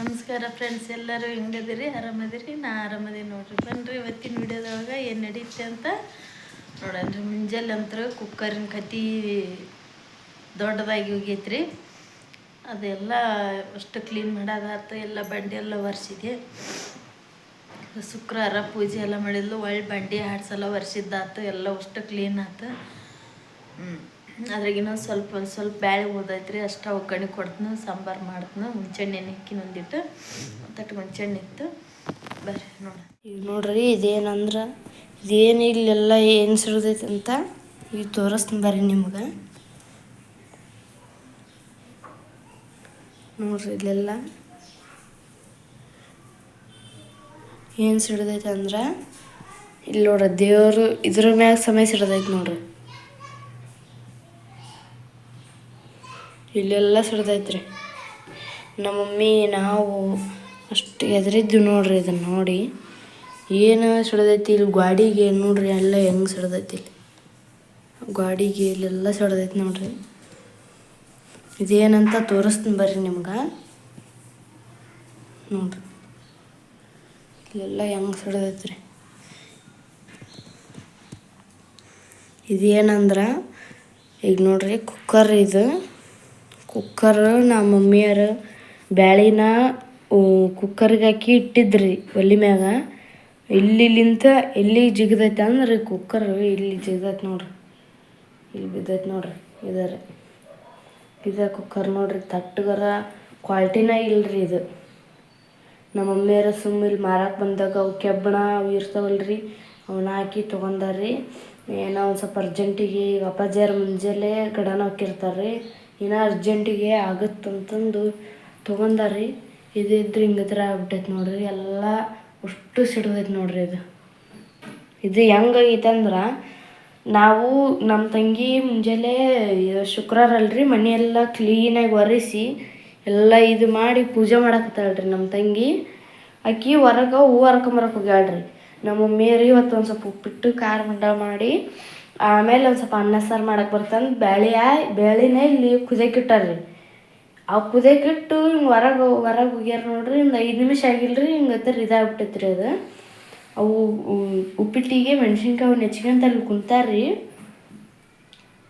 ನಮಸ್ಕಾರ ಫ್ರೆಂಡ್ಸ್ ಎಲ್ಲರೂ ಹೆಂಗದಿರಿ ಆರಾಮದಿರಿ ನಾ ಆರಾಮದಿ ನೋಡ್ರಿ. ಬನ್ರಿ, ಇವತ್ತಿನ ವಿಡಿಯೋದೊಳಗೆ ಏನು ನಡೀತೆ ಅಂತ ನೋಡನ್ರಿ. ಮುಂಜಾನೆ ಅಂತೂ ಕುಕ್ಕರಿನ ಕತಿ ದೊಡ್ಡದಾಗಿ ಹೋಗೈತ್ರಿ ಅದೆಲ್ಲ ಅಷ್ಟು ಕ್ಲೀನ್ ಮಾಡೋದಾತು ಎಲ್ಲ ಬಂಡಿ ಎಲ್ಲ ಒರೆಸಿದೆ ಶುಕ್ರವಾರ ಪೂಜೆ ಎಲ್ಲ ಮಾಡಿದ್ಲು, ಒಳ್ಳೆ ಬಂಡಿ ಹಾಡ್ಸೆಲ್ಲ ಒರೆಸಿದ್ದಾತು, ಎಲ್ಲ ಅಷ್ಟು ಕ್ಲೀನ್ ಆತು. ಹ್ಞೂ ಅದ್ರಾಗ ಇನ್ನೊಂದು ಸ್ವಲ್ಪ ಸ್ವಲ್ಪ ಬ್ಯಾಳೆ ಉಳ್ದೈತ್ರಿ, ಅಷ್ಟು ಒಗ್ಗರಣೆ ಕೊಡ್ತೀನಿ, ಸಾಂಬಾರು ಮಾಡ್ತೀನಿ ಮುಂಚೆಣ್ಣೆ ನೆಕ್ಕಿ ಒಂದಿಟ್ಟು ತಟ್ಟು ಮುಂಚೆಣ್ಣೆ ಇತ್ತು ಬರ್ರಿ ನೋಡಿ. ಈಗ ನೋಡ್ರಿ ಇದೇನಂದ್ರೆ, ಇದೇನು ಇಲ್ಲೆಲ್ಲ ಏನು ಸಿಡ್ದೈತೆ ಅಂತ ಈಗ ತೋರಿಸ್ತೀನಿ ಬರ್ರಿ ನಿಮ್ಗೆ. ನೋಡ್ರಿ ಇಲ್ಲೆಲ್ಲ ಏನು ಸಿಡ್ದೈತೆ ಅಂದ್ರೆ ಇಲ್ಲಿ ನೋಡ್ರಿ ದೇವರು ಇದ್ರ ಮ್ಯಾಗ ಸಮಯ ಸಿಡ್ದೈತೆ ನೋಡ್ರಿ. ಇಲ್ಲೆಲ್ಲ ಸಿಡ್ದೈತ್ರಿ. ನಮ್ಮ ಮಮ್ಮಿ, ನಾವು ಅಷ್ಟು ಎದುರಿದ್ದು ನೋಡ್ರಿ ಇದನ್ನು ನೋಡಿ. ಏನು ಸಿಡ್ದೈತಿ ಇಲ್ಲಿ ಗಾಡಿಗೆ ನೋಡ್ರಿ ಎಲ್ಲ ಹೆಂಗೆ ಸಿಡ್ದೈತಿ ಇಲ್ಲಿ. ಗಾಡಿಗೆ ಇಲ್ಲೆಲ್ಲ ಸಿಡ್ದೈತಿ ನೋಡ್ರಿ. ಇದೇನಂತ ತೋರಿಸ್ತೀನಿ ಬರ್ರಿ ನಿಮ್ಗೆ. ನೋಡ್ರಿ. ಇಲ್ಲೆಲ್ಲ ಹೆಂಗೆ ಸಿಡ್ದೈತ್ರಿ. ಇದೇನಂದ್ರೆ, ಈಗ ನೋಡ್ರಿ ಕುಕ್ಕರ್ ಇದು. ಕುಕ್ಕರ್ ನಮ್ಮ ಮಮ್ಮಿಯರು ಬ್ಯಾಳಿನ ಕುಕ್ಕರ್ಗೆ ಹಾಕಿ ಇಟ್ಟಿದ್ರಿ ಒಲೆ ಮ್ಯಾಗ ಇಲ್ಲಿಲಿಂತ ಎಲ್ಲಿ ಜಿಗದೈತೆ ಅಂದ್ರೆ ಕುಕ್ಕರ್ ಇಲ್ಲಿ ಜಿಗದೈತೆ ನೋಡ್ರಿ. ಇಲ್ಲಿ ಬಿದ್ದೈತೆ ನೋಡ್ರಿ ಇದಾರೆ. ಇದ ಕುಕ್ಕರ್ ನೋಡ್ರಿ ತಟ್ಟಗರ ಕ್ವಾಲಿಟಿನ ಇಲ್ರಿ ಇದು. ನಮ್ಮ ಮಮ್ಮಿಯರ ಸುಮ್ಮ ಇಲ್ಲಿ ಮಾರಕ್ಕೆ ಬಂದಾಗ ಅವು ಕೆಬ್ಬಣ ಅವು ಇರ್ತಾವಲ್ರಿ, ಅವನ್ನ ಹಾಕಿ ತೊಗೊಂಡಾರ್ರಿ. ಏನೋ ಒಂದು ಸ್ವಲ್ಪ ಅರ್ಜೆಂಟಿಗೆ ಅಪ್ಪಾಜಿಯರು ಮುಂಜಾನೆ ಗಡನ ಹಾಕಿರ್ತಾರೆ ಏನೋ ಅರ್ಜೆಂಟಿಗೆ ಆಗುತ್ತಂತಂದು ತೊಗೊಂಡಾರ್ರಿ ಇದು ಇದ್ರೆ ಹಿಂಗೆ ಥರ ಆಗ್ಬಿಟ್ಟೈತೆ ನೋಡ್ರಿ. ಎಲ್ಲ ಅಷ್ಟು ಸಿಡ್ದೈತೆ ನೋಡ್ರಿ ಇದು. ಇದು ಹೆಂಗಾಗೈತೆ ಅಂದ್ರೆ, ನಾವು ನಮ್ಮ ತಂಗಿ ಮುಂಜಾನೆ ಶುಕ್ರವಾರ ಅಲ್ರಿ ಮನೆಯೆಲ್ಲ ಕ್ಲೀನಾಗಿ ಒರೆಸಿ ಎಲ್ಲ ಇದು ಮಾಡಿ ಪೂಜೆ ಮಾಡಕತ್ತಾಳ್ರಿ ನಮ್ಮ ತಂಗಿ. ಅಕ್ಕಿ ಹೊರಗೆ ಹೂವು ಹರ್ಕೊಂಬರಕ್ಕೆ ಹೋಗ್ಯಾಳ್ರಿ. ನಮ್ಮ ಮಮ್ಮಿಯರು ಇವತ್ತು ಒಂದು ಸ್ವಲ್ಪ ಉಪ್ಪಿಟ್ಟು, ಖಾರ ಮಂಡ ಮಾಡಿ ಆಮೇಲೆ ಒಂದು ಸ್ವಲ್ಪ ಅನ್ನ ಸಾರು ಮಾಡಕ್ಕೆ ಬರ್ತಂದು ಬ್ಯಾಳೆ ಬೇಳೆನೇ ಇಲ್ಲಿ ಕುದಿಯಕ್ಕೆ ರೀ ಆ ಕುದಿಯಕ್ಕಿಟ್ಟು ಹಿಂಗೆ ಹೊರಗೆ ಹೊರಗೆ ಹೋಗ್ಯಾರ ನೋಡ್ರಿ ಒಂದು ಐದು ನಿಮಿಷ ಆಗಿಲ್ರಿ ಹಿಂಗೆ ಹತ್ತಿರ ಇದಾಗ್ಬಿಟ್ಟೈತೆ ರೀ ಅದು. ಅವು ಉಪ್ಪಿಟ್ಟಿಗೆ ಮೆಣಸಿನ್ಕಾಯಿ ನೆಚ್ಕೊಂತ ಅಲ್ಲಿ ಕುಂತಾರ್ರಿ.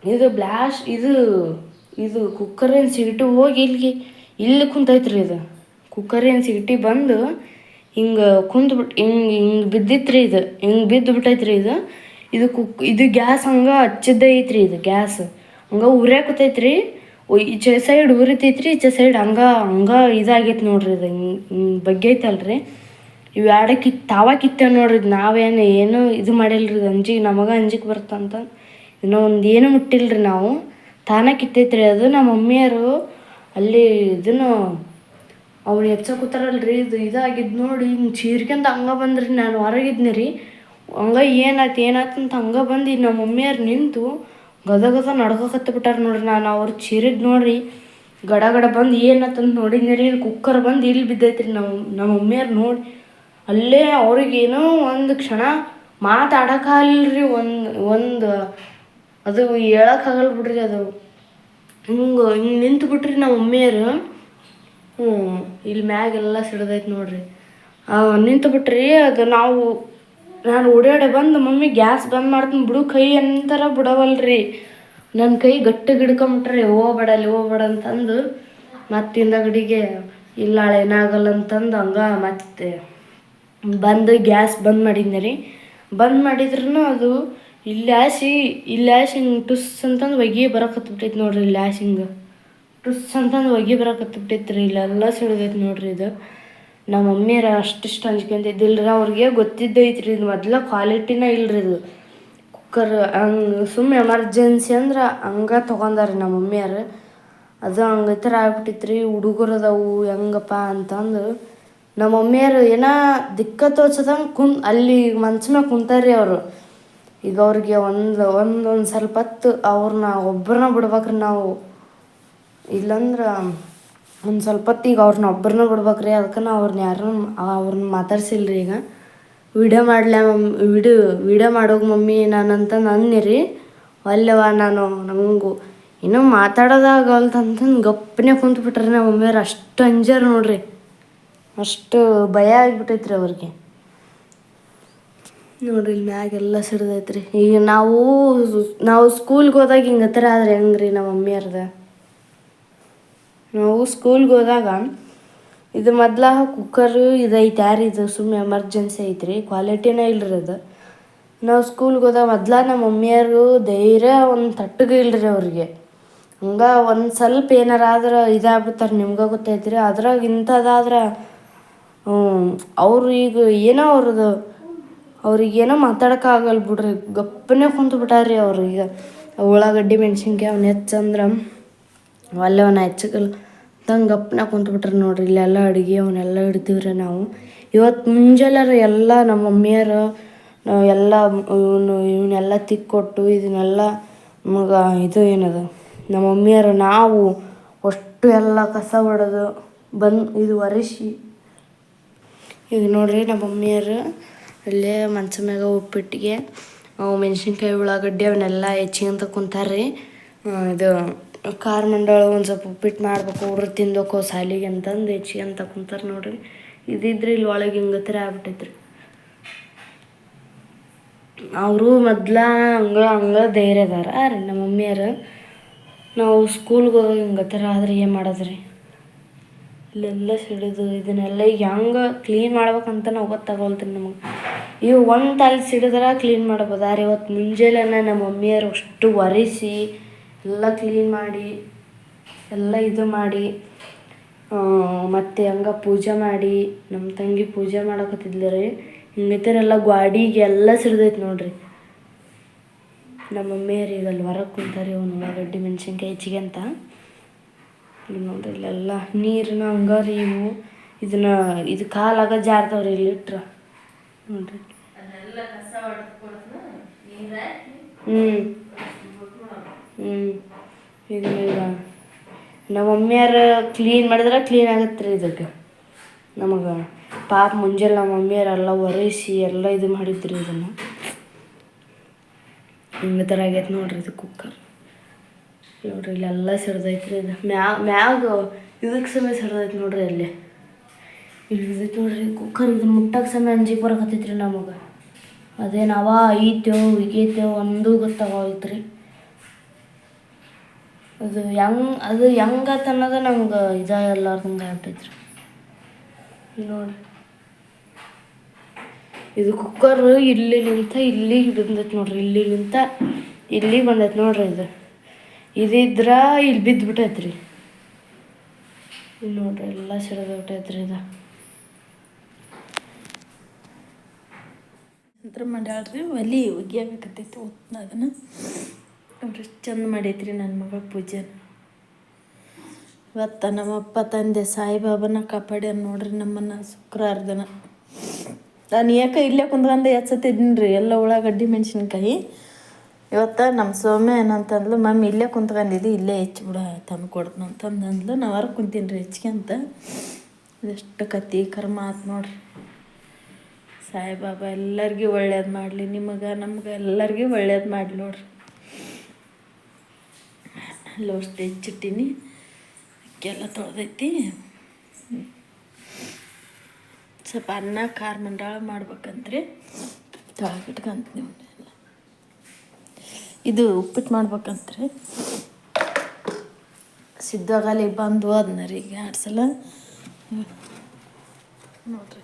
ಇದು ಬ್ಲಾಶ್ ಇದು ಇದು ಕುಕ್ಕರಿನ ಸಿಗಟಿ ಹೋಗಿ ಇಲ್ಲಿಗೆ ಇಲ್ಲಿ ಕುಂತೈತ್ರಿ ಇದು. ಕುಕ್ಕರಿನ ಸಿಗಟಿ ಬಂದು ಹಿಂಗೆ ಕುಂತ್ಬಿಟ್ಟು ಹಿಂಗೆ ಹಿಂಗೆ ಬಿದ್ದಿತ್ತು ರೀ ಇದು. ಹಿಂಗೆ ಬಿದ್ದು ಬಿಟ್ಟೈತ್ರಿ ಇದು. ಇದು ಕುಕ್ ಇದು ಗ್ಯಾಸ್ ಹಂಗೆ ಹಚ್ಚಿದ್ದೇ ಐತ್ರಿ ಇದು ಗ್ಯಾಸ್. ಹಂಗೆ ಉರ್ಯಾಕತೈತ್ರಿ ಈಚೆ ಸೈಡ್ ಉರಿತೈತ್ರಿ, ಈಚೆ ಸೈಡ್ ಹಂಗೆ ಹಂಗೆ ಇದಾಗೈತೆ ನೋಡ್ರಿ ಇದು ಹಿಂಗೆ ಬಗ್ಗೆ ಬಗ್ಗೈತಲ್ರಿ. ಇವು ಎರಡು ಕಿತ್, ತಾವ ಕಿತ್ತೇವೆ ನೋಡ್ರಿ ನಾವೇನು ಏನು ಇದು ಮಾಡಿಲ್ರಿ ಅಂಜಿಗೆ, ನಮಗೆ ಅಂಜಿಗೆ ಬರ್ತಂತ. ಇನ್ನೂ ಒಂದು ಏನು ಮುಟ್ಟಿಲ್ರಿ ನಾವು. ತಾನೇ ಕಿತ್ತೈತ್ರಿ ಅದು. ನಮ್ಮ ಮಮ್ಮಿಯರು ಅಲ್ಲಿ ಇದನ್ನು ಅವ್ನು ಹೆಚ್ಚ ಕೂತಾರಲ್ರಿ. ಇದು ಇದಾಗಿದ್ದು ನೋಡಿ ಹಿಂಗೆ ಚೀರ್ಕೊಂಡು ಹಂಗೆ ಬಂದ್ರಿ. ನಾನು ಹೊರಗಿದ್ನಿ ರೀ. ಹಂಗೆ ಏನಾಯ್ತು ಏನಾಯ್ತು ಅಂತ ಹಂಗೆ ಬಂದು ನಮ್ಮ ಮಮ್ಮಿಯವ್ರು ನಿಂತು ಗದ ಗದ ನಡ್ಕೊಕತ್ತ ಬಿಟ್ಟಾರೆ ನೋಡ್ರಿ ನಾನು. ಅವ್ರು ಚಿರಿದ್ ನೋಡ್ರಿ ಗಡ ಗಡ ಬಂದು ಏನಾಯ್ತಂತ ನೋಡಿದ್ನಿ ರೀ ಕುಕ್ಕರ್ ಬಂದು ಇಲ್ಲಿ ಬಿದ್ದೈತ್ರಿ ನಮ್ಮ ನಮ್ಮ ಮಮ್ಮಿಯವ್ರು ನೋಡಿ. ಅಲ್ಲೇ ಅವ್ರಿಗೇನೋ ಒಂದು ಕ್ಷಣ ಮಾತಾಡೋಕ್ಕಾಗಲ್ರಿ ಒಂದು ಒಂದು ಅದು ಹೇಳೋಕ್ಕಾಗಲ್ಲ ಬಿಡ್ರಿ ಅದು. ಹಿಂಗೆ ಹಿಂಗೆ ನಿಂತು ಬಿಟ್ರಿ ನಮ್ಮ ಮಮ್ಮಿಯರು ಹ್ಞೂ ಇಲ್ಲಿ ಮ್ಯಾಗೆಲ್ಲ ಸಿಡ್ದೈತೆ ನೋಡ್ರಿ. ನಿಂತು ಬಿಟ್ರಿ. ಅದು ನಾವು ನಾನು ಓಡಾಡಿ ಬಂದು ಮಮ್ಮಿ ಗ್ಯಾಸ್ ಬಂದ್ ಮಾಡ್ತೀನಿ. ಬಿಡು ಕೈ ಅಂತಾರ ಬಿಡವಲ್ರಿ. ನನ್ನ ಕೈ ಗಟ್ಟಿಗೆ ಹಿಡ್ಕೊಂಬಿಟ್ರಿ ಹೋಗ್ಬೇಡ ಅಲ್ಲಿ ಹೋಗ್ಬೇಡ ಅಂತಂದು ಮತ್ತಿಂದ ಗಡಿಗೆ ಇಲ್ಲ ಏನಾಗಲ್ಲ ಅಂತಂದು ಹಂಗೆ ಮತ್ತೆ ಬಂದು ಗ್ಯಾಸ್ ಬಂದ್ ಮಾಡಿದ್ನಿ ರೀ. ಬಂದ್ ಮಾಡಿದ್ರೂ ಅದು ಇಲ್ಲಾಸಿ ಇಲ್ಲಾಸಿ ಹಿಂಗೆ ಟುಸ್ ಅಂತಂದು ಒಗಿ ಬರಕತ್ಬಿಟ್ಟೈತೆ ನೋಡ್ರಿ ಇಲ್ಲಿ ಆಸಿ ಹಿಂಗೆ ಟುಸ್ ಅಂತಂದು ಹೊಗೆ ಬರಕತ್ಬಿಟ್ಟೈತೆ ರೀ. ಇಲ್ಲೆಲ್ಲ ಸಿಡ್ದೈತೆ ನೋಡ್ರಿ ಇದು. ನಮ್ಮ ಮಮ್ಮಿಯರ ಅಷ್ಟಿಷ್ಟು ಹಂಚ್ಕೊಂತಿದ್ದಿಲ್ಲ ರೀ ಅವ್ರಿಗೆ ಗೊತ್ತಿದ್ದೈತ್ರಿ ಇದು ಮೊದಲ ಕ್ವಾಲಿಟಿನ ಇಲ್ರಿ ಇದು. ಕುಕ್ಕರ್ ಹಂಗೆ ಸುಮ್ಮನೆ ಎಮರ್ಜೆನ್ಸಿ ಅಂದ್ರೆ ಹಂಗೆ ತೊಗೊಂಡಾರ ನಮ್ಮ ಮಮ್ಮಿಯರು ಅದು ಹಂಗೆ ಥರ ಆಗ್ಬಿಟ್ಟಿತ್ತು ರೀ ಹುಡುಗರು ಅದಾವು, ಹೆಂಗಪ್ಪ ಅಂತಂದು. ನಮ್ಮ ಮಮ್ಮಿಯರು ಏನೋ ದಿಕ್ಕ ತೋಚದಂಗೆ ಕುನ್ ಅಲ್ಲಿ ಮಂಚ ಕುಂತಾರ್ರಿ ಅವರು. ಈಗ ಅವ್ರಿಗೆ ಒಂದು, ಒಂದೊಂದು ಸ್ವಲ್ಪ ಹೊತ್ತು ಅವ್ರನ್ನ ಒಬ್ಬರನ್ನ ಬಿಡ್ಬೇಕ್ರಿ ನಾವು. ಇಲ್ಲಂದ್ರೆ ಒಂದು ಸ್ವಲ್ಪ ಈಗ ಅವ್ರನ್ನ ಒಬ್ಬರನ್ನ ಬಿಡ್ಬೇಕ್ರಿ, ಅದಕ್ಕೆ ನಾವು ಅವ್ರನ್ನ ಅವ್ರನ್ನ ಮಾತಾಡ್ಸಿಲ್ರಿ ಈಗ. ವಿಡಿಯೋ ಮಾಡ್ಲ ಮಮ್ ವಿಡಿಯೋ ವಿಡಿಯೋ ಮಾಡೋಗಿ ಮಮ್ಮಿ ನಾನು ಅಂತ ರೀ ಅಲ್ಲವ ನಾನು, ನಮಗೂ. ಇನ್ನೂ ಮಾತಾಡೋದಾಗಲ್ತಂತಂದು ಗಪ್ಪನೆ ಕುಂತ್ಬಿಟ್ರಿ ನಮ್ಮ ಮಮ್ಮಿಯವ್ರು ಅಷ್ಟು ಅಂಜಾರ ನೋಡ್ರಿ. ಅಷ್ಟು ಭಯ ಆಗಿಬಿಟ್ಟೈತ್ರಿ ಅವ್ರಿಗೆ. ನೋಡ್ರಿ ಇಲ್ಲಿ ಮ್ಯಾಗೆಲ್ಲ ಸಿಡ್ದೈತ್ರಿ. ಈಗ ನಾವು ನಾವು ಸ್ಕೂಲ್ಗೆ ಹೋದಾಗ ಹಿಂಗೆ ಹತ್ರ ಆದ್ರೆ ಹೆಂಗ್ರಿ ನಮ್ಮ ಮಮ್ಮಿಯರ್ದ ನಾವು ಸ್ಕೂಲ್ಗೆ ಹೋದಾಗ ಇದು ಮೊದ್ಲ ಕುಕ್ಕರ್ ಇದೈತೆ ಯಾರು ಇದು? ಸುಮ್ಮನೆ ಎಮರ್ಜೆನ್ಸಿ ಐತ್ರಿ ಕ್ವಾಲಿಟಿನೇ ಇಲ್ರಿ ಅದು. ನಾವು ಸ್ಕೂಲ್ಗೆ ಹೋದಾಗ ಮೊದ್ಲ ನಮ್ಮ ಮಮ್ಮಿಯರು ಧೈರ್ಯ ಒಂದು ತಟ್ಟಗೆ ಇಲ್ರಿ ಅವ್ರಿಗೆ. ಹಂಗೆ ಒಂದು ಸ್ವಲ್ಪ ಏನಾರ ಆದ್ರೆ ಇದಾಗ್ಬಿಡ್ತಾರೆ, ನಿಮ್ಗೆ ಗೊತ್ತೈತ್ರಿ. ಅದ್ರಾಗ ಇಂಥದ್ದಾದ್ರೆ ಅವರು ಈಗ ಏನೋ ಅವ್ರದ್ದು ಅವ್ರಿಗೇನೋ ಮಾತಾಡೋಕ್ಕಾಗಲ್ಲ ಬಿಡ್ರಿ. ಗಪ್ಪನೇ ಕುಂತು ಬಿಟ್ಟಾರ್ರಿ ಅವ್ರು ಈಗ. ಉಳ್ಳಾಗಡ್ಡಿ ಮೆಣಸಿನ್ಕಾಯಿ ಅವ್ನ ಹೆಚ್ಚಂದ್ರೆ. ಒಳ್ಳೆ ಅವನ ತಂಗೆ ಗಪ್ಪನ ಕುಂತು ಬಿಟ್ರೆ ನೋಡ್ರಿ ಇಲ್ಲೆಲ್ಲ ಅಡುಗೆ ಅವನ್ನೆಲ್ಲ ಇಡ್ತೀವ್ರಿ ನಾವು. ಇವತ್ತು ಮುಂಜಾನೆ ಎಲ್ಲ ನಮ್ಮ ಮಮ್ಮಿಯರು ನಾವು ಎಲ್ಲ ಇವನು ಇವನ್ನೆಲ್ಲ ತಿಕ್ಕೊಟ್ಟು ಇದನ್ನೆಲ್ಲ ನಮಗೆ ಇದು ಏನದು ನಮ್ಮ ಮಮ್ಮಿಯರು ನಾವು ಅಷ್ಟು ಎಲ್ಲ ಕಸ ಹೊಡೆದು ಬಂದು ಇದು ಒರೆಸಿ. ಈಗ ನೋಡ್ರಿ ನಮ್ಮ ಮಮ್ಮಿಯರು ಅಲ್ಲೇ ಮಂಚ ಮ್ಯಾಗ ಉಪ್ಪಿಟ್ಟಿಗೆ ಮೆಣಸಿನ್ಕಾಯಿ ಉಳ್ಳಾಗಡ್ಡಿ ಅವನ್ನೆಲ್ಲ ಹೆಚ್ಚಿಗಂತ ಕುಂತಾರ್ರಿ. ಆ, ಇದು ಖಾರ ಮಂಡಳ ಒಂದು ಸ್ವಲ್ಪ ಉಪ್ಪಿಟ್ಟು ಮಾಡ್ಬೇಕು, ಹುಡ್ರು ತಿನ್ಬೇಕು ಸಾಲಿಗೆ ಅಂತಂದು ಹೆಚ್ಚಿಗೆ ಅಂತ ಕುಂತಾರೆ ನೋಡ್ರಿ. ಇದಿದ್ರೆ ಇಲ್ಲಿ ಒಳಗೆ ಹಿಂಗೆ ಥರ ಆಗ್ಬಿಟ್ಟೈತ್ರಿ. ಅವರು ಮೊದ್ಲ ಹಂಗ ಹಂಗ ಧೈರ್ಯ ಅದಾರ. ರೀ ನಮ್ಮ ಮಮ್ಮಿಯರು, ನಾವು ಸ್ಕೂಲ್ಗೆ ಹೋದಾಗ ಹಿಂಗೆ ಥರ ಆದ್ರೆ ಏನು ಮಾಡೋದ್ರಿ? ಇಲ್ಲೆಲ್ಲ ಸಿಡಿದು, ಇದನ್ನೆಲ್ಲ ಈಗ ಹೆಂಗೆ ಕ್ಲೀನ್ ಮಾಡ್ಬೇಕಂತ ನಾವು ಗೊತ್ತಾಗೋಲ್ತೀನಿ ನಮಗೆ. ಇವು ಒಂದು ತಾಲಿ ಸಿಡಿದ್ರೆ ಕ್ಲೀನ್ ಮಾಡ್ಬೋದು. ಆದ್ರೆ ಇವತ್ತು ಮುಂಜಾನೆ ನಮ್ಮ ಮಮ್ಮಿಯರು ಅಷ್ಟು ಒರೆಸಿ ಎಲ್ಲ ಕ್ಲೀನ್ ಮಾಡಿ ಎಲ್ಲ ಇದು ಮಾಡಿ ಮತ್ತು ಹಂಗೆ ಪೂಜೆ ಮಾಡಿ ನಮ್ಮ ತಂಗಿ ಪೂಜೆ ಮಾಡಕತ್ತಿದ್ಲು ರೀ ಹಿಂಗೈತೆರೆಲ್ಲ ಗ್ವಾಡಿಗೆ ಎಲ್ಲ ಸಿಡ್ದೈತೆ ನೋಡ್ರಿ. ನಮ್ಮ ಮಮ್ಮಿಯರು ಈಗ ಅಲ್ಲಿ ಹೊರಗೆ ಕುಂತಾರೆ ಅವ್ನು ಉಳ್ಳಾಗಡ್ಡಿ ಮೆಣಸಿನ್ಕಾಯಿ ಹೆಚ್ಚಿಗೆ ಅಂತ ನೋಡ್ರಿ ಇಲ್ಲೆಲ್ಲ ನೀರಿನ ಹಂಗಾರಿ ಇವು. ಇದನ್ನ ಇದು ಕಾಲಾಗ ಜಾರ್ತಾವ್ರಿ ಇಲ್ಲಿ ಇಟ್ರ. ನೋಡ್ರಿ. ಹ್ಞೂ ಈಗ ನಮ್ಮ ಮಮ್ಮಿಯರು ಕ್ಲೀನ್ ಮಾಡಿದ್ರೆ ಕ್ಲೀನ್ ಆಗತ್ತೆ ರೀ ಇದಕ್ಕೆ. ನಮಗೆ ಪಾಪ ಮುಂಜಾನೆ ನಮ್ಮ ಮಮ್ಮಿಯರೆಲ್ಲ ಒರೆಸಿ ಎಲ್ಲ ಇದು ಮಾಡಿದ್ರಿ ಇದನ್ನು. ಹಿಂಗೆ ಥರ ಆಗೈತೆ ನೋಡ್ರಿ ಇದು ಕುಕ್ಕರ್ ನೋಡ್ರಿ ಇಲ್ಲೆಲ್ಲ ಸಿಡ್ದೈತ್ರಿ ಇದು. ಮ್ಯಾ, ಮ್ಯಾಗ ಇದಕ್ಕೆ ಸಮಯ ಸಿಡ್ದೈತೆ ನೋಡ್ರಿ ಅಲ್ಲಿ. ಇಲ್ಲಿ ಇದೈತೆ ನೋಡ್ರಿ ಕುಕ್ಕರ್ ಇದು ಮುಟ್ಟಕ್ಕೆ ಸಮಯ ಅಂಜಿಗೆ ಬರಕತ್ತೈತ್ರಿ ನಮಗೆ. ಅದೇನು ಅವ ಐತೋ ಅಂದೂ ಒಂದೂ ಗೊತ್ತಾಗೋಯ್ತ್ರಿ ಅದು ಹೆಂಗ್ ಅದು ಹೆಂಗತ್ ಅನ್ನೋದು ನಮ್ಗೆ ಇದಾಗಲಾರ್ದಂಗೆ ಆಗ್ಬಿಟ್ಟೈತ್ರಿ ರೀ ನೋಡಿ ಇದು ಕುಕ್ಕರ್ ಇಲ್ಲಿಲಿಂತ ಇಲ್ಲಿಗೆ ಬಂದೈತೆ ನೋಡ್ರಿ. ಇಲ್ಲಿಲಿಂತ ಇಲ್ಲಿ ಬಂದೈತೆ ನೋಡ್ರಿ ಇದು. ಇದಿದ್ರ ಇಲ್ಲಿ ಬಿದ್ದುಬಿಟ್ಟೈತ್ರಿ ಇಲ್ಲಿ ನೋಡ್ರಿ ಎಲ್ಲ ಸಿಡಿದ್ಬಿಟ್ಟೈತ್ರಿ ಇದು. ನಂತರ ಮಾಡ್ಯಾಳ್ರಿ ಒಲಿ ಒಗ್ಯಾಬೇಕತ್ತೈತಿ ಒತ್ನ ಅದನ್ನು ನೋಡ್ರಿ ಚಂದ ಮಾಡೈತ್ರಿ ನನ್ನ ಮಗಳ ಪೂಜೆ ಇವತ್ತು ನಮ್ಮಪ್ಪ ತಂದೆ ಸಾಯಿಬಾಬನ ಕಾಪಾಡ್ಯಾನ ನೋಡ್ರಿ ನಮ್ಮನ್ನು ಶುಕ್ರವಾರ ದಿನ ನಾನು ಯಾಕೆ ಇಲ್ಲೇ ಕುಂದ್ರಂದ ಎಚ್ಚತ್ತಿದ್ದೀನಿ ರೀ ಎಲ್ಲ ಉಳ್ಳಾಗಡ್ಡಿ ಮೆಣಸಿನ್ಕಾಯಿ. ಇವತ್ತು ನಮ್ಮ ಸೌಮ್ಯ ಏನಂತಂದ್ಲು, ಮಮ್ಮಿ ಇಲ್ಲೇ ಕುಂತ್ಕೊಂಡಿದ್ದು ಇಲ್ಲೇ ಹೆಚ್ಚಿಬಿಡ ತಂದು ಕೊಡ್ತು ಅಂತಂದು ಅಂದ್ಲು ನಾವು ಹೊರಗೆ ಕುಂತೀನಿ ರೀ ಹೆಚ್ಚಿಗೆ ಎಷ್ಟು ಕತ್ತಿ ಕರ್ಮ ಆತು ನೋಡ್ರಿ. ಸಾಯಿಬಾಬಾ ಎಲ್ಲರಿಗೂ ಒಳ್ಳೇದು ಮಾಡಲಿ, ನಿಮಗೆ, ನಮ್ಗೆ ಎಲ್ಲರಿಗೂ ಒಳ್ಳೇದು ಮಾಡಲಿ ನೋಡ್ರಿ. ಅಷ್ಟು ಹೆಚ್ಚಿಟ್ಟಿನಿ ಅಕ್ಕೆಲ್ಲ ತೊಳೆದೈತಿ ಸ್ವಲ್ಪ ಅನ್ನ ಖಾರ ಮಂಡಾಳ ಮಾಡ್ಬೇಕಂತ್ರಿ ತೊಳಗಿಟ್ಕಂತ ಇದು ಉಪ್ಪಿಟ್ಟು ಮಾಡ್ಬೇಕಂತ್ರಿ. ಸಿದ್ಧಗಾಲಿ ಬಂದು ಹೋದ್ನ ರೀ ಈಗ ಎರಡು ಸಲ ನೋಡ್ರಿ.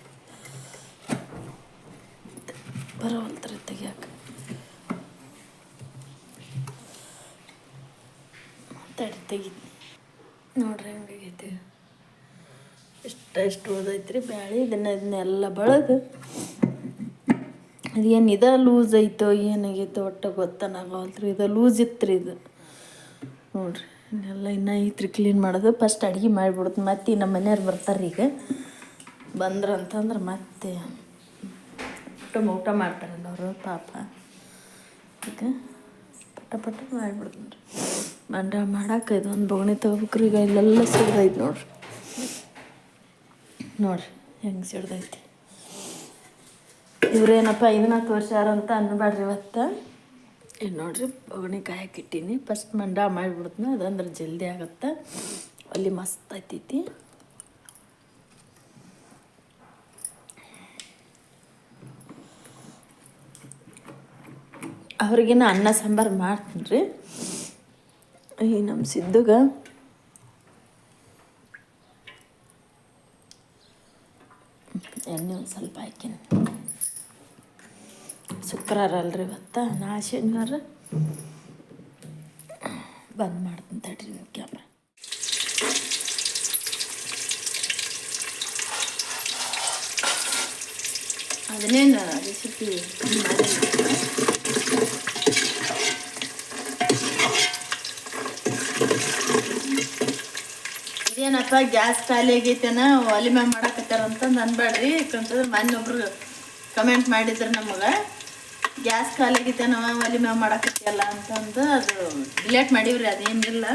ಬರೋಲ್ತ್ರಿ ತೆಗಿಯಾಕ. ಮಾತಾಡಿ, ತೆಗಿತೀನಿ. ನೋಡ್ರಿ ಹಂಗಾಗೈತಿ. ಇಷ್ಟ ಓದೈತಿ ರೀ ಬ್ಯಾಳಿ, ಇದನ್ನ ಇದನ್ನೆಲ್ಲ ಬಳದು. ಅದೇನು ಇದ ಲೂಸ್ ಐತೋ, ಏನಾಗೈತೋ ಒಟ್ಟು ಗೊತ್ತಾಗವಲ್ತ್ರಿ ಇದು ಲೂಸ್ ಇತ್ತು ಇದು. ನೋಡ್ರಿ, ಇನ್ನೆಲ್ಲ ಇನ್ನೂ ಐತ್ರಿ ಕ್ಲೀನ್ ಮಾಡೋದು. ಫಸ್ಟ್ ಅಡುಗೆ ಮಾಡಿಬಿಡುತ್ತೆ ಮತ್ತೆ ನಮ್ಮ ಮನೆಯವ್ರು ಬರ್ತಾರೆ ಈಗ. ಬಂದ್ರು ಅಂತಂದ್ರೆ ಮತ್ತೆ ಊಟ ಊಟ ಮಾಡ್ತಾರಲ್ಲ ಅವರು ಪಾಪ. ಈಗ ಪಟ ಪಟ ಮಾಡಿಬಿಡ್ತೀನಿ ರೀ ಮಂಡ ಮಾಡಕ್ಕೆ ಇದೊಂದು ಬೋಗಣಿ ತೊಗೋಬೇಕ್ರಿ. ಈಗ ಇಲ್ಲೆಲ್ಲ ಸಿಡ್ದೈತೆ ನೋಡ್ರಿ. ನೋಡ್ರಿ, ಹೆಂಗೆ ಸಿಡ್ದೈತಿ ಇವ್ರೇನಪ್ಪ ಇದನ್ನ ಅಂತ ಅನ್ನಬೇಡ್ರಿ ಇವತ್ತು. ಇಲ್ಲಿ ನೋಡ್ರಿ, ಬೋಗಣಿ ಕಾಯಕ್ಕೆ ಇಟ್ಟೀನಿ. ಫಸ್ಟ್ ಮಂಡ ಮಾಡಿಬಿಡ್ತೀನಿ, ಅದಂದ್ರೆ ಜಲ್ದಿ ಆಗುತ್ತೆ. ಅಲ್ಲಿ ಮಸ್ತ್ ಆಯ್ತೈತಿ. ಅವ್ರಿಗಿನ ಅನ್ನ ಸಾಂಬಾರು ಮಾಡ್ತೀನಿ ರೀ. ಈ ನಮ್ಮ ಸಿದ್ದುಗ. ಎಣ್ಣೆ ಒಂದು ಸ್ವಲ್ಪ ಹಾಕಿನಿ ಶುಕ್ರವಾರ ಅಲ್ರಿ ಇವತ್ತ. ನಾ ಶನಿವಾರ ಬಂದ್ ಮಾಡ್ತೀನಿ ತಡ್ರಿ ಇದೇನಪ್ಪ, ಗ್ಯಾಸ್ ಖಾಲಿ ಆಗೈತೇನ ಒಲೆ ಮ್ಯಾಗ ಮಾಡಕತ್ತಾರ ಅಂತಂದು ಅನ್ಬೇಡ್ರಿ ಯಾಕಂತಂದ್ರೆ ಮೊನ್ನೆ ಒಬ್ರು ಕಮೆಂಟ್ ಮಾಡಿದ್ರು ನಮಗೆ, ಗ್ಯಾಸ್ ಖಾಲಿ ಆಗೈತೇನವ ಒಲೆ ಮ್ಯಾಗ ಮಾಡಕತ್ತಿಯಲ್ಲ ಅಂತಂದು ಅದು ಡಿಲೇಟ್ ಮಾಡೀವ್ರಿ ಅದೇನಿಲ್ಲ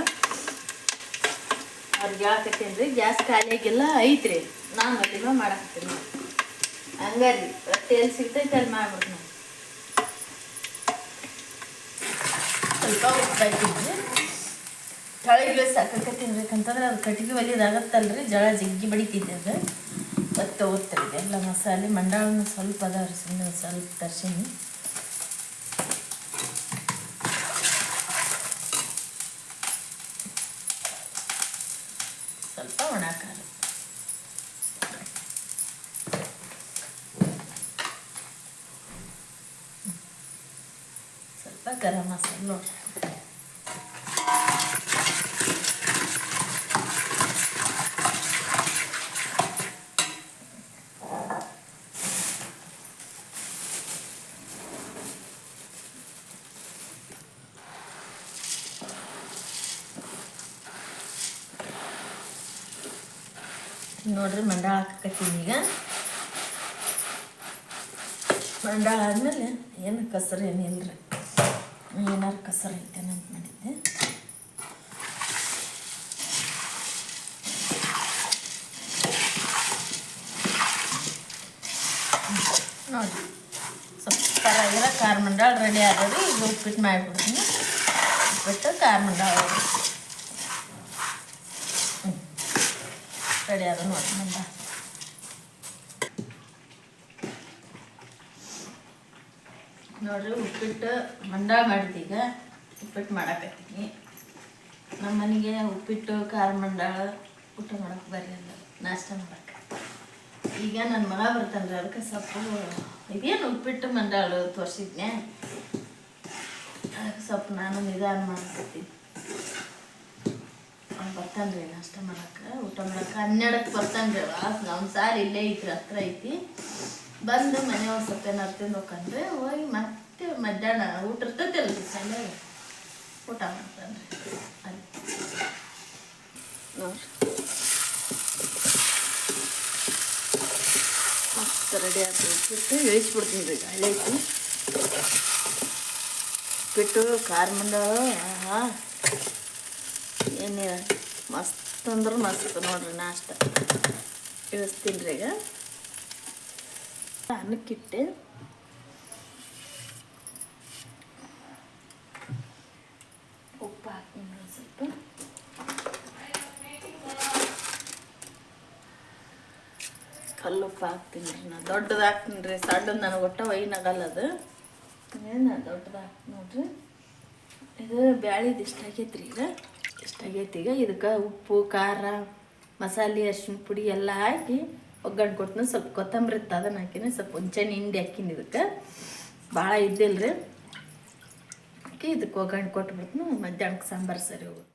ಅವ್ರಿಗೆ ಹೇಳಕತ್ತೀನಿ ಗ್ಯಾಸ್ ಖಾಲಿ ಆಗಿಲ್ಲ, ಐತ್ರಿ, ನಾನು ಒಲೆ ಮ್ಯಾಗ ಮಾಡಕತ್ತೀನಿ. ಹಂಗಾರಿ, ರೊಟ್ಟಿ ಎಲ್ಲಿ ಸಿಗ್ತೈತೆ ಅಲ್ಲಿ ಮಾಡ್ಬಿಡ್ತೀನಿ. ಸ್ವಲ್ಪ ಉಪ್ಪು ತಳಿಗೆ ಸಾಕಕ್ಕೆ ಬೇಕಂತಂದ್ರೆ ಅದು ಕಟ್ಟಿಗೆ ಒಲಿದಾಗತ್ತಲ್ರಿ, ಜಳ ಜಗ್ಗಿ ಬಡಿತಿದ್ದೆ ಅದು. ಮತ್ತೆ ಓದ್ತಾರೆ ಎಲ್ಲ ಮಸಾಲೆ ಮಂಡಾಳನು ಸ್ವಲ್ಪ ಅದಾವ್ರಿ ಸುಮ್ಮನೆ ಸ್ವಲ್ಪ ತರ್ಸೀನಿ. ಸ್ವಲ್ಪ ಒಣ ಸ್ವಲ್ಪ ಗರಂ ಮಸಾಲೆ ನೋಡ್ರಿ. ನೋಡ್ರಿ ಮಂಡಾಳ ಹಾಕತ್ತೀನಿ ಈಗ. ಮಂಡಾಳ ಆದಮೇಲೆ ಏನು ಕಸರು ಏನಿಲ್ಲ ರೀ ಏನಾರು ಕಸರು ಐತೇನೋ ಅಂತ ಮಾಡಿದ್ದೆ. ನೋಡಿ ಸ್ವಲ್ಪ ಖಾರ ಆಗಿರೋ ಖಾರ ಮಂಡಾಳ ರೆಡಿ ಆಗೋದು ಈಗ ಉಪ್ಪಿಟ್ಟು ಮಾಡಿಬಿಡ್ತೀನಿ. ಉಪ್ಪಿಟ್ಟು ಖಾರ ಮಂಡಾಳ. ರೆಡಿ ಆದ ನೋಡಿ ನೋಡ್ರಿ, ಉಪ್ಪಿಟ್ಟು ಮಂಡ ಮಾಡಿದೀಗ ಉಪ್ಪಿಟ್ಟು ಮಾಡಕತ್ತೀನಿ. ನಮ್ಮ ಮನೆಗೆ ಉಪ್ಪಿಟ್ಟು, ಖಾರ ಮಂಡಾಳ ಊಟ ಮಾಡಕ್ಕೆ ಬರ್ರಿ ಅಂದ ನಾಷ್ಟ ಮಾಡಕ್ಕೆ ಈಗ ನನ್ನ ಮಗ ಬರ್ತಾನ್ರಿ, ಅದಕ್ಕೆ ಸ್ವಲ್ಪ ಇದೇನು ಉಪ್ಪಿಟ್ಟು ಮಂಡಾಳು ತೋರಿಸಿದ್ನೆ ಅದಕ್ಕೆ ಸ್ವಲ್ಪ ನಾನು ನಿಧಾನ ಮಾಡ್ತೀನಿ ಬರ್ತಾನೆ ರೀ ನಾಷ್ಟ ಮಾಡಕ್ಕೆ ಊಟ ಮಾಡಕ್ಕೆ ಹನ್ನೆರಡಕ್ಕೆ ಬರ್ತಾನೆ ಬರ್ತಾನ್ರಿ ನಮ್ಮ ಸಾರು ಇಲ್ಲೇ ಇದ್ರೆ ಹತ್ರ ಐತಿ. ಬಂದು ಮನೆ ಒಂದು ಸ್ವಲ್ಪ ಏನಾರು ತಿಂದು ಹೋಗಂದ್ರೆ ಹೋಗಿ ಮತ್ತೆ ಮಧ್ಯಾಹ್ನ ಊಟ ಇರ್ತೈತಲ್ರಿ ಸಂಜೆ. ಊಟ ಮಾಡ್ತಾನೆ ರೀ ಅಲ್ಲಿ. ನೋಡ್ರಿ. ಮಸ್ತ್ ರೆಡಿ ಆಗ್ಬಿಟ್ಟು ಇಳಿಸ್ಬಿಡ್ತೀನಿ ರೀ ಗಾಳಿ ಐತಿ. ಬಿಟ್ಟು ಖಾರ ಮಂಡಾಳು, ಆಹಾ. ಏನು ಮಸ್ತ್ ಅಂದ್ರೆ ಮಸ್ತ್. ನೋಡ್ರಿ ನಾಷ್ಟ. ಇಳಿಸ್ತೀನಿ ರೀ ಈಗ. ಅನ್ನಕ್ಕಿಟ್ಟೆ. ಉಪ್ಪು ಹಾಕ್ತೀನಿ ಸ್ವಲ್ಪ. ಕಲ್ಲು ಉಪ್ಪು ಹಾಕ್ತೀನಿ ರೀ ನಾ. ದೊಡ್ಡದು ಹಾಕ್ತೀನಿ ರೀ. ಸಣ್ಣದು ನನಗೆ ಒಟ್ಟ ವೈನಾಗಲ್ಲ ಅದು. ಏನು ದೊಡ್ಡದು ಹಾಕ್ತೀನಿ ನೋಡ್ರಿ. ಇದು ಬ್ಯಾಳಿದು ಇಷ್ಟ ಆಗೈತ್ರಿ ಈಗ. ಇಷ್ಟ ಆಗೈತೆ ಈಗ ಇದಕ್ಕೆ ಉಪ್ಪು, ಖಾರ, ಮಸಾಲೆ ಅರಿಶಿನ ಪುಡಿ ಎಲ್ಲ ಹಾಕಿ ಒಗ್ಗರಣೆ ಕೊಡ್ತೀನಿ ಸ್ವಲ್ಪ ಕೊತ್ತಂಬರಿ ಇತ್ತು, ಅದನ್ನು ಹಾಕಿನಿ ಸ್ವಲ್ಪ ಹುಂಚೆಣ್ಣೆ ಹಿಂಡಿ ಹಾಕಿನಿ ಇದಕ್ಕೆ. ಭಾಳ ಇದ್ದಿಲ್ಲ ರೀ ಇದಕ್ಕೆ ಒಗ್ಗರಣೆ ಕೊಟ್ಬಿಡ್ತೀನಿ ಮಧ್ಯಾಹ್ನಕ್ಕೆ ಸಾಂಬಾರು ಸರಿ ಹೋಗುತ್ತೆ.